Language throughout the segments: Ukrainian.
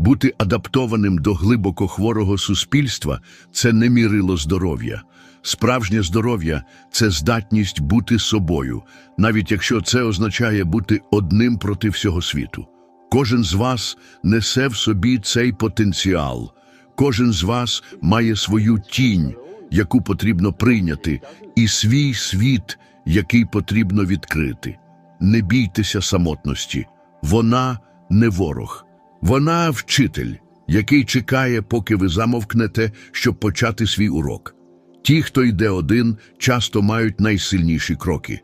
Бути адаптованим до глибоко хворого суспільства це не мірило здоров'я. Справжнє здоров'я це здатність бути собою, навіть якщо це означає бути одним проти всього світу. Кожен з вас несе в собі цей потенціал. Кожен з вас має свою тінь, яку потрібно прийняти, і свій світ, який потрібно відкрити. Не бійтеся самотності. Вона не ворог. Вона вчитель, який чекає, поки ви замовкнете, щоб почати свій урок. Ті, хто йде один, часто мають найсильніші кроки.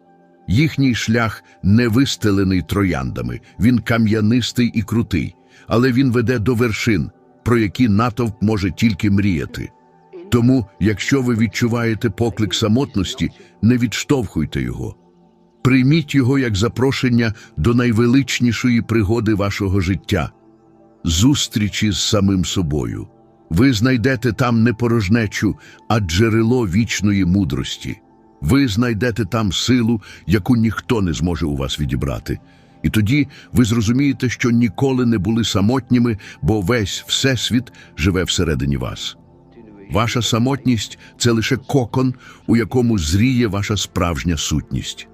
Їхній шлях не вистелений трояндами, він кам'янистий і крутий, але він веде до вершин, про які натовп може тільки мріяти. Тому, якщо ви відчуваєте поклик самотності, не відштовхуйте його. Прийміть його як запрошення до найвеличнішої пригоди вашого життя зустрічі з самим собою. Ви знайдете там не порожнечу, а джерело вічної мудрості. Ви знайдете там силу, яку ніхто не зможе у вас відібрати. І тоді ви зрозумієте, що ніколи не були самотніми, бо весь всесвіт живе всередині вас. Ваша самотність це лише кокон, у якому зріє ваша справжня сутність.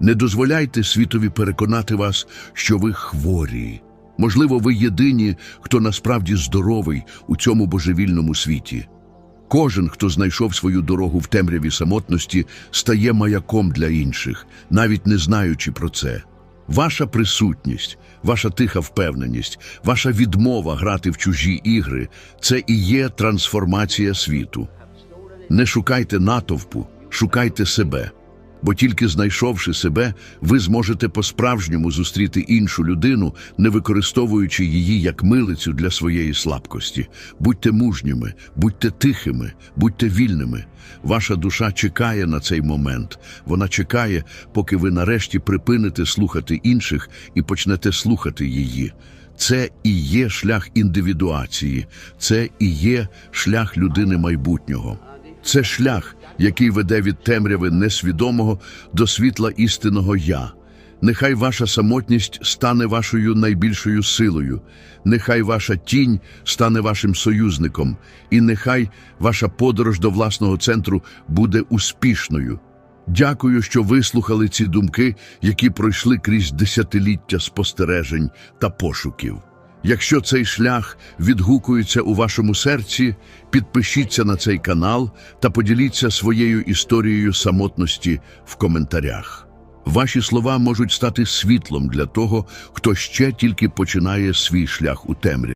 Не дозволяйте світові переконати вас, що ви хворі. Можливо, ви єдині, хто насправді здоровий у цьому божевільному світі. Кожен, хто знайшов свою дорогу в темряві самотності, стає маяком для інших, навіть не знаючи про це. Ваша присутність, ваша тиха впевненість, ваша відмова грати в чужі ігри це і є трансформація світу. Не шукайте натовпу, шукайте себе. Бо тільки знайшовши себе, ви зможете по-справжньому зустріти іншу людину, не використовуючи її як милицю для своєї слабкості. Будьте мужніми, будьте тихими, будьте вільними. Ваша душа чекає на цей момент. Вона чекає, поки ви нарешті припините слухати інших і почнете слухати її. Це і є шлях індивідуації, це і є шлях людини майбутнього. Це шлях, який веде від темряви несвідомого до світла істинного Я. Нехай ваша самотність стане вашою найбільшою силою, нехай ваша тінь стане вашим союзником, і нехай ваша подорож до власного центру буде успішною. Дякую, що вислухали ці думки, які пройшли крізь десятиліття спостережень та пошуків. Якщо цей шлях відгукується у вашому серці, підпишіться на цей канал та поділіться своєю історією самотності в коментарях. Ваші слова можуть стати світлом для того, хто ще тільки починає свій шлях у темряві.